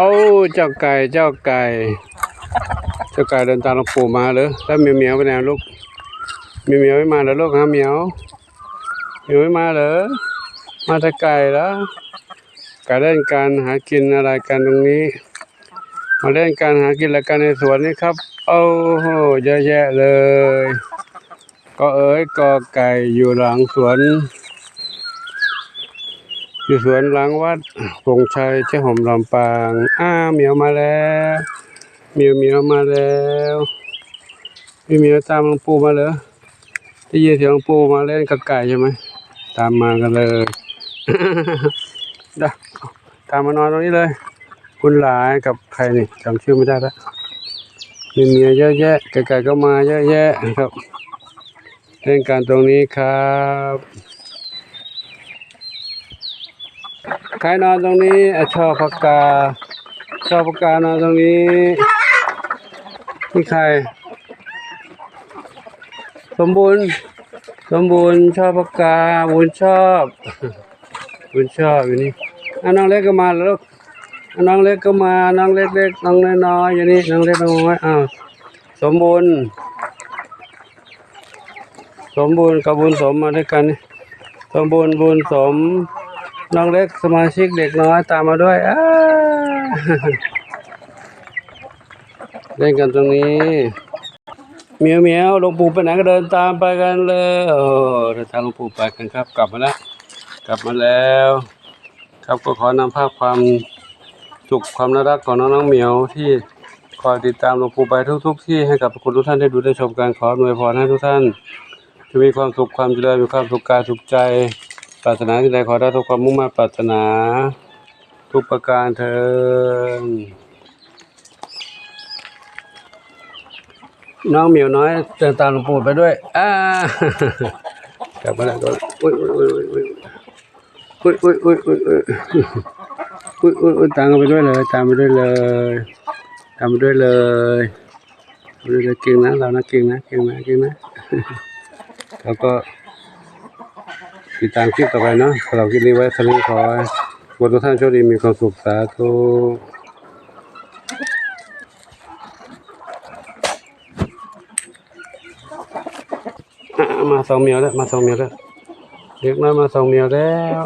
โอ้เจ้าไก่เจ้าไก่ เจ้าไก่เดินตามหลวงปู่มาเลยแล้วเมียวเมียวไปไหนลูกเมียวเมียวไม่มาเหรอลูกฮะเมียวเมียวไม่มาเหรอมาแต่ไก่แล้วไก่เล่นการหากินอะไรกันตรงนี้ มาเล่นการหากินอะไรกันในสวนนี่ครับ โอ้โหเยอะแยะเลย ก็เอ๋ยกอไก่อยู่หลังสวน อยู่สวนหลังวัดพงชัยเจ้าหอมลำปาง อ้าเหมียวมาแล้วเหมียวเหมียวมาแล้วมีเหมียวตามหลวงปู่มาเหรอได้ยินเสียงหลวงปู่มาเล่นกับไก่ใช่ไหมตามมากันเลยด้ตามมานอนตรงนี้เลย คุณหลายกับใครนี่จำชื่อไม่ได้แล้วมีเมียเยอะแยะไก่ๆก็มาเยอะแยะนะครับเล่นการตรงนี้ครับ ใครนอนตรงนี้อชอบพักกาชอบพักกานอนตรงนี้นี่ใคร สมบูรณ์ สมบูรณ์ชอบพักกาบุญชอบบุญชอบอยู่นี่อะน้องเล็กก็มาแล้วลูกน้องเล็กก็มา น้องเล็กๆน้องน้อยๆอยู่นี่น้องเล็กน้องน้อยอ้าวสมบูรณ์สมบูรณ์กับบุญสมมาด้วยกัน สมบูรณ์บุญสม น้องเล็กสมาชิกเด็กน้อยตามมาด้วยเล่นกันตรงนี้เหมียวเหมียวหลวงปู่ไปไหนก็เดินตามไปกันเลยโอ้เดินตามหลวงปู่ไปกันครับ กลับมาแล้วกลับมาแล้ว ครับก็ขอนำภาพความสุขความน่ารักของน้องน้องๆเหมียวที่คอยติดตามหลวงปู่ไปทุก ๆ ที่ให้กับคุณทุกท่านได้ดูได้ชมกันขออวยพรให้ทุกท่านจะมีความสุขความเจริญมีความสุขกายสุขใจ ปรารถนาที่ใดขอได้ทุกความมุ่งมั่นปรารถนา ทุกประการเทินน้องเหมียวน้อยเดินตามหลวงปู่ไปด้วย อ่ากลับมาแล้วก็อุ้ยอุ้ยอุ้ยอุ้ยอุ้ยอุ้ยอุ้ยอุ้ยอุ้ยอุ้ยอุ้ยตามกันไปด้วยเลย ตามไปด้วยเลย ตามไปด้วยเลยไปด้วยเลยเก่งนะเรานะเก่งนะเก่งนะเก่งนะแล้วก็ ติดตามคลิปต่อไปเนาะสำหรับคลิปนี้ไว้สำหรับขอให้ทุกท่านโชคดีมีความสุขสาธุมาสองเมียวแล้วมาสองเมียวแล้วเด็กน้อยมาสองเมียวแล้ว